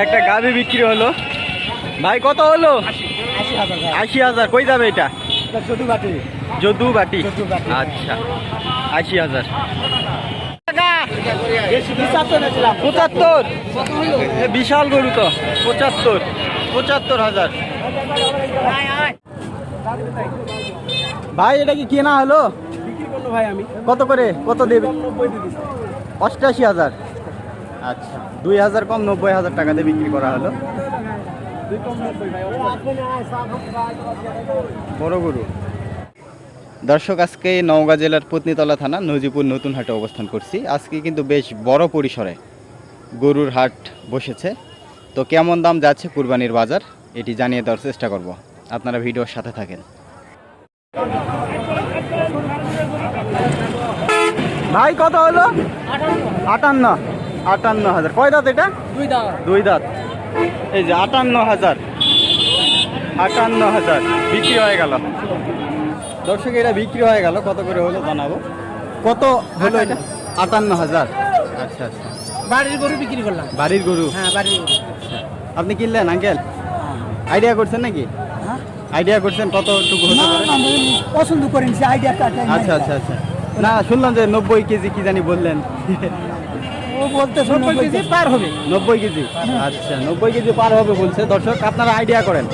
একটা গাভি বিক্রি হলো। ভাই কত হলো? আশি হাজার। কই যাবে এটা? যদু বাটি। আচ্ছা আশি হাজার। পঁচাত্তর? বিশাল গরু তো। পঁচাত্তর। পঁচাত্তর হাজার। ভাই এটা কি কেনা হলো? ভাই আমি। কত করে? কত দেবে? অষ্টাশি হাজার। আচ্ছা দুই হাজার কম নব্বই হাজার টাকাতে বিক্রি করা হলো। বড় গরু। দর্শক, আজকে নওগাঁ জেলার পত্নীতলা থানা নজিপুর নতুন হাটে অবস্থান করছি। আজকে কিন্তু বেশ বড় পরিসরে গরুর হাট বসেছে। তো কেমন দাম যাচ্ছে কুরবানির বাজার, এটি জানিয়ে দেওয়ার চেষ্টা করব। আপনারা ভিডিওর সাথে থাকেন। ভাই, কত হলো? আটান্ন। আটান্ন হাজার। কয় দাঁত এটা? দুই দাও দুই দাঁত। এই যে আটান্ন হাজার। আটান্ন হাজার। বিক্রি হয়ে গেল। দর্শক এটা বিক্রি হয়ে গেল। কত করে হলো জানাব। কত হলো এটা? আটান্ন হাজার। আচ্ছা আচ্ছা। বাড়ির গরু বিক্রি করলাম। বাড়ির গরু? হ্যাঁ বাড়ির গরু। আপনি কিনলেন আঙ্কেল? আইডিয়া করছেন নাকি? হ্যাঁ। আইডিয়া করছেন কতটুকু হতে পারে? পছন্দ করেন আইডিয়া আচ্ছা আচ্ছা আচ্ছা। না শুনলাম যে নব্বই কেজি কি জানি বললেন। বলতে নব্বই কেজি পার হবে। নব্বই কেজি? আচ্ছা নব্বই কেজি পার হবে বলছে। দর্শক আপনারা আইডিয়া করেন।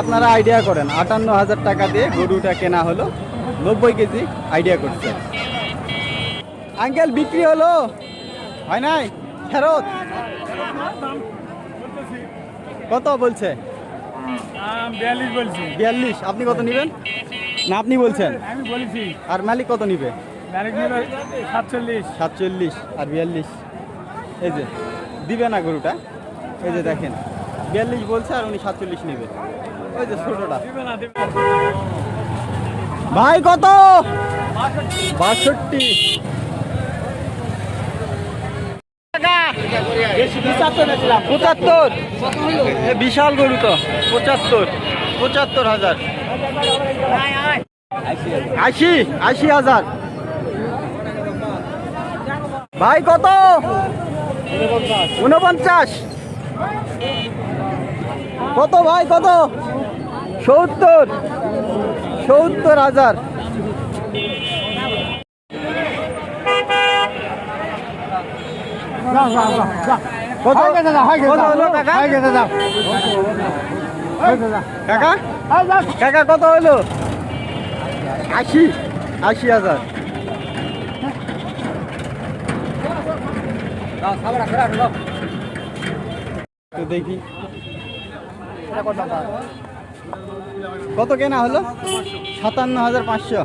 আপনারা আইডিয়া করেন। আটান্ন হাজার টাকা দিয়ে গরুটা কেনা হলো। নব্বই কেজি আইডিয়া করছে। আঙ্কেল বিক্রি হলো? হয় নাই? ফেরত? কত বলছে? বিয়াল্লিশ বলছি। বিয়াল্লিশ। আপনি কত নেবেন? না আপনি বলছেন। আর মালিক কত নিবে? সাতচল্লিশ। সাতচল্লিশ আর বিয়াল্লিশ। এই যে দিবে না গরুটা? এই যে দেখেন বিয়াল্লিশ বলছে আর উনি সাতচল্লিশ নেবে। ওই যে ছোটটা। ভাই কত? বাষট্টি। পঁচাত্তর বিশাল গরু তো পঁচাত্তর। পঁচাত্তর হাজার। আশি আশি হাজার। ভাই কত? উনপঞ্চাশ কত ভাই কত? সত্তর। সত্তর হাজার। কাকা কত হলো? আশি। আশি হাজার। তো দেখি কত কেনা হলো? সাতান্ন হাজার পাঁচশো।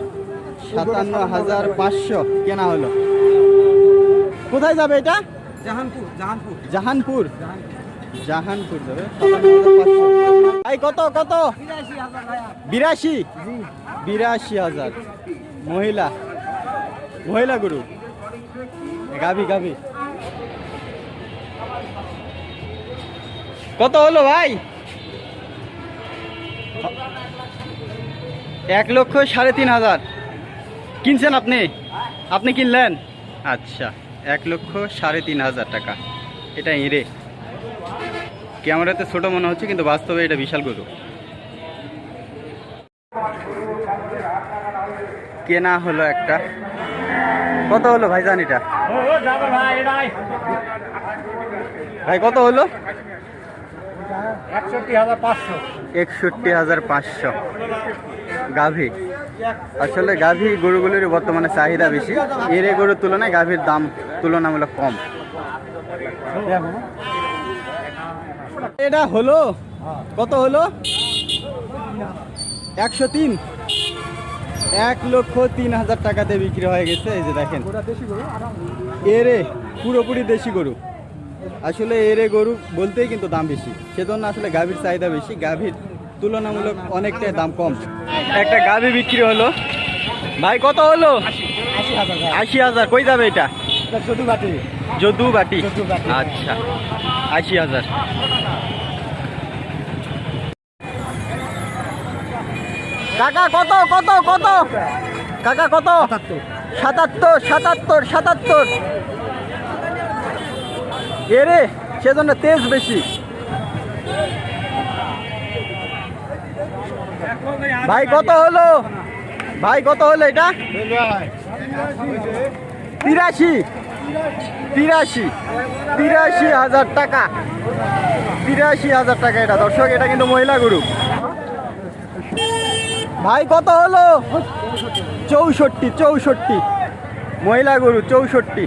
সাতান্ন হাজার পাঁচশো কেনা হলো। কোথায় যাবে এটা? জাহানপুর জাহানপুর। জাহানপুর। জাহানপুর যাবে। ভাই কত কত? বিরাশি বিরাশি। বিরাশি হাজার। মহিলা। মহিলা গুরু। গাভি গাভি। কত হলো ভাই? এক লক্ষ সাড়ে তিন হাজার। কিনছেন আপনি? আপনি কিনলেন? আচ্ছা এক লক্ষ সাড়ে তিন হাজার টাকা। এটা ইঁড়ে। ক্যামেরাতে ছোট মনে হচ্ছে, কিন্তু বাস্তবে এটা বিশাল গরু। কেনা হলো একটা। কত হলো ভাইজান এটা? ভাই কত হলো? একষট্টি হাজার পাঁচশো। গাভী। আসলে গাভী গরুগুলির বর্তমানে চাহিদা বেশি। এরে গরুর তুলনায় গাভীর দাম তুলনামূলক কম। এটা হলো? কত হলো? একশো তিন। এক লক্ষ তিন হাজার টাকাতে বিক্রি হয়ে গেছে এই যে দেখেন। দেশি গরু? এরে পুরোপুরি দেশি গরু। আসলে এরে গরু বলতেই কিন্তু দাম বেশি। সেজন্য আসলে গাভীর চাহিদা বেশি। গাভীর তুলনামূলক অনেকটাই দাম কম। একটা গাভী বিক্রি হলো ভাই কত হলো? আশি হাজার। কই যাবে এটা? যদু বাটি যদু বাটি। আচ্ছা আশি হাজার। কাকা কত কত কত? কাকা কত? সাতাত্তর। সাতাত্তর সাতাত্তর এরে সেজন্য তেজ বেশি। ভাই কত হলো? ভাই কত হলো এটা? তিরাশি। তিরাশি। তিরাশি হাজার টাকা। তিরাশি হাজার টাকা এটা। দর্শক এটা কিন্তু মহিলা গরু। ভাই কত হলো? চৌষট্টি চৌষট্টি। মহিলা গরু চৌষট্টি।